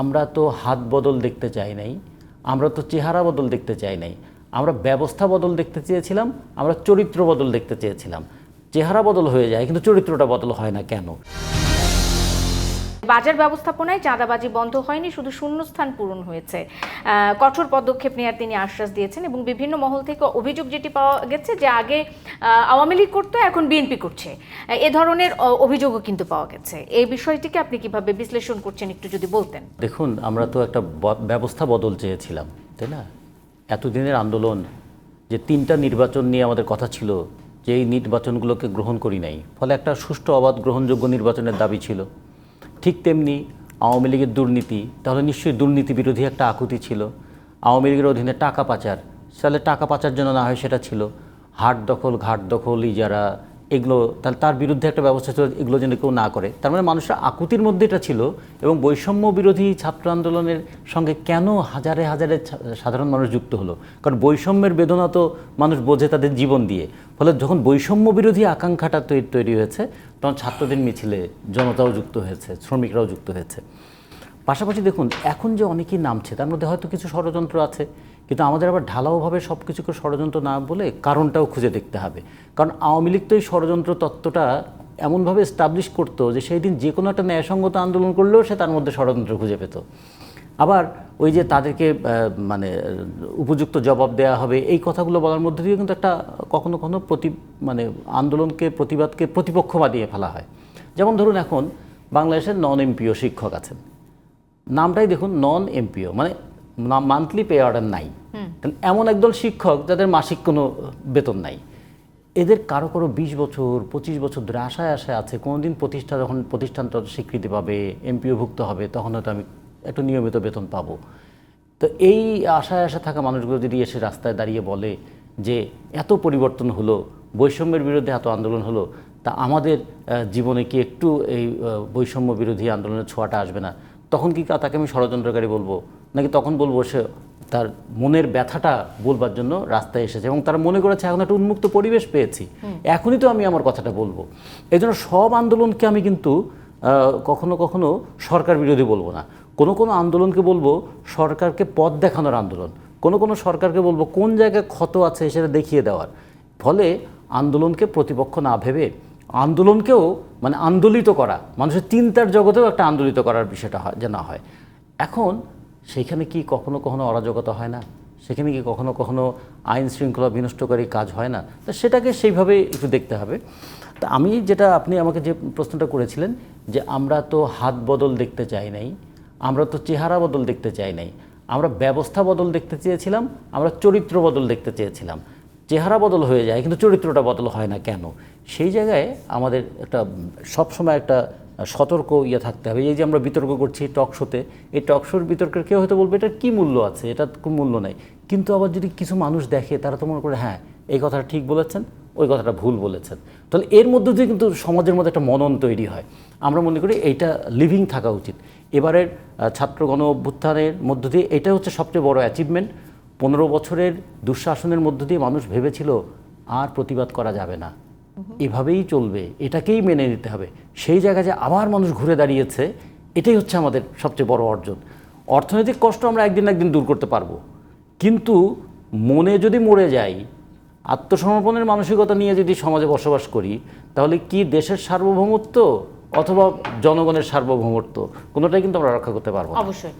আমরা তো হাত বদল দেখতে চাই নাই, আমরা তো চেহারা বদল দেখতে চাই নাই, আমরা ব্যবস্থা বদল দেখতে চেয়েছিলাম, আমরা চরিত্র বদল দেখতে চেয়েছিলাম। চেহারা বদল হয়ে যায়, কিন্তু চরিত্রটা বদল হয় না কেন? বাজার ব্যবস্থাপনায় চাঁদাবাজি বন্ধ হয়নি, শুধু শূন্যস্থান পূরণ হয়েছে। কঠোর পদক্ষেপ নেওয়ার তিনি আশ্বাস দিয়েছেন এবং বিভিন্ন মহল থেকে অভিযোগ যেটি পাওয়া গেছে যে আগে আওয়ামী লীগ করতো, এখন বিএনপি করছে। এ ধরনের অভিযোগও কিন্তু পাওয়া গেছে। এই বিষয়টিকে আপনি কীভাবে বিশ্লেষণ করছেন, একটু যদি বলতেন। দেখুন, আমরা তো একটা ব্যবস্থা বদল চেয়েছিলাম, তাই না? এতদিনের আন্দোলন, যে তিনটা নির্বাচন নিয়ে আমাদের কথা ছিল, যে এই নির্বাচনগুলোকে গ্রহণ করি নাই। ফলে একটা সুষ্ঠু, অবাধ, গ্রহণযোগ্য নির্বাচনের দাবি ছিল। ঠিক তেমনি আওয়ামী লীগের দুর্নীতি, তাহলে নিশ্চয়ই দুর্নীতি বিরোধী একটা আকুতি ছিল। আওয়ামী লীগের অধীনে টাকা পাচার, তাহলে টাকা পাচার যেন না হয় সেটা ছিল। হাট দখল, ঘাট দখল ইজারা এগুলো, তাহলে তার বিরুদ্ধে একটা ব্যবস্থা ছিল এগুলো যেন কেউ না করে। তার মানে মানুষের আকুতির মধ্যে এটা ছিল এবং বৈষম্য বিরোধী ছাত্র আন্দোলনের সঙ্গে কেন হাজারে হাজারে সাধারণ মানুষ যুক্ত হলো? কারণ বৈষম্যের বেদনা তো মানুষ বোঝে তাদের জীবন দিয়ে। ফলে যখন বৈষম্য বিরোধী আকাঙ্ক্ষাটা তৈরি হয়েছে, তখন ছাত্রদের মিছিলে জনতাও যুক্ত হয়েছে, শ্রমিকরাও যুক্ত হয়েছে। পাশাপাশি দেখুন, এখন যে অনেকেই নামছে, তার মধ্যে হয়তো কিছু ষড়যন্ত্র আছে, কিন্তু আমাদের আবার ঢালাওভাবে সব কিছুকে ষড়যন্ত্র না বলে কারণটাও খুঁজে দেখতে হবে। কারণ আওয়ামী লীগ তো এই ষড়যন্ত্র তত্ত্বটা এমনভাবে এস্টাবলিশ করতো যে সেই দিন যে কোনো একটা ন্যায়সঙ্গত আন্দোলন করলেও সে তার মধ্যে ষড়যন্ত্র খুঁজে পেত। আবার ওই যে তাদেরকে মানে উপযুক্ত জবাব দেওয়া হবে, এই কথাগুলো বলার মধ্যে দিয়ে কিন্তু একটা কখনো কখনো প্রতি মানে আন্দোলনকে, প্রতিবাদকে প্রতিপক্ষ বানিয়ে ফেলা হয়। যেমন ধরুন এখন বাংলাদেশের নন এমপিও শিক্ষক আছেন। নামটাই দেখুন নন এমপিও মানে মান্থলি পে অর্ডার নাই। এমন একদল শিক্ষক যাদের মাসিক কোনো বেতন নাই। এদের কারও কারও বিশ বছর পঁচিশ বছর ধরে আশায় আশায় আছে কোনোদিন প্রতিষ্ঠা যখন প্রতিষ্ঠানটা স্বীকৃতি পাবে এমপিওভুক্ত হবে তখন হয়তো আমি একটু নিয়মিত বেতন পাবো। তো এই আশায় আশা থাকা মানুষগুলো যদি এসে রাস্তায় দাঁড়িয়ে বলে যে এত পরিবর্তন হলো বৈষম্যের বিরুদ্ধে এত আন্দোলন হলো তা আমাদের জীবনে কি একটু এই বৈষম্য বিরোধী আন্দোলনের ছোঁয়াটা আসবে না? তখন কি তাকে আমি ষড়যন্ত্রকারী বলব? নাকি তখন বলব সে তার মনের ব্যথাটা বলবার জন্য রাস্তায় এসেছে এবং তারা মনে করেছে এখন একটা উন্মুক্ত পরিবেশ পেয়েছি। এখনই তো আমি আমার কথাটা বলব। এই জন্য সব আন্দোলনকে আমি কিন্তু কখনো কখনো সরকার বিরোধী বলব না। কোনো কোনো আন্দোলনকে বলব সরকারকে পথ দেখানোর আন্দোলন। কোনো কোনো সরকারকে বলব কোন জায়গায় ক্ষত আছে সেটা দেখিয়ে দেওয়ার। ফলে আন্দোলনকে প্রতিপক্ষ না ভেবে আন্দোলনকেও মানে আন্দোলিত করা, মানুষের চিন্তার জগতেও একটা আন্দোলিত করার বিষয়টা হয় যে না হয়। এখন সেইখানে কি কখনো কখনো অরাজকতা হয় না? সেখানে কি কখনো কখনো আইন শৃঙ্খলা বিনষ্টকারী কাজ হয় না? তা সেটাকে সেইভাবে একটু দেখতে হবে। তা আমি যেটা, আপনি আমাকে যে প্রশ্নটা করেছিলেন যে আমরা তো হাত বদল দেখতে চাই নাই, আমরা তো চেহারা বদল দেখতে চাই নাই, আমরা ব্যবস্থা বদল দেখতে চেয়েছিলাম, আমরা চরিত্র বদল দেখতে চেয়েছিলাম। চেহারা বদল হয়ে যায়, কিন্তু চরিত্রটা বদল হয় না কেন? সেই জায়গায় আমাদের একটা সবসময় একটা সতর্ক ইয়ে থাকতে হবে। এই যে আমরা বিতর্ক করছি টক শোতে, এই টক শোর বিতর্কের কেউ হয়তো বলবে, এটার কী মূল্য আছে? এটা কোনো মূল্য নাই। কিন্তু আবার যদি কিছু মানুষ দেখে, তারা তো মনে করে হ্যাঁ এই কথাটা ঠিক বলেছেন, ওই কথাটা ভুল বলেছেন। তাহলে এর মধ্যে দিয়ে কিন্তু সমাজের মধ্যে একটা মনন তৈরি হয়। আমরা মনে করি এইটা লিভিং থাকা উচিত। এবারের ছাত্র গণ অভ্যুত্থানের মধ্য দিয়ে এটা হচ্ছে সবচেয়ে বড় অ্যাচিভমেন্ট পনেরো বছরের দুঃশাসনের মধ্য দিয়ে মানুষ ভেবেছিল, আর প্রতিবাদ করা যাবে না। এভাবেই চলবে, এটাকেই মেনে নিতে হবে। সেই জায়গায় যে আবার মানুষ ঘুরে দাঁড়িয়েছে, এটাই হচ্ছে আমাদের সবচেয়ে বড় অর্জন। অর্থনৈতিক কষ্ট আমরা একদিন একদিন দূর করতে পারব। কিন্তু মনে যদি মরে যাই, আত্মসমর্পণের মানসিকতা নিয়ে যদি সমাজে বসবাস করি, তাহলে কি দেশের সার্বভৌমত্ব অথবা জনগণের সার্বভৌমত্ব, কোনোটাই কিন্তু আমরা রক্ষা করতে পারব অবশ্যই।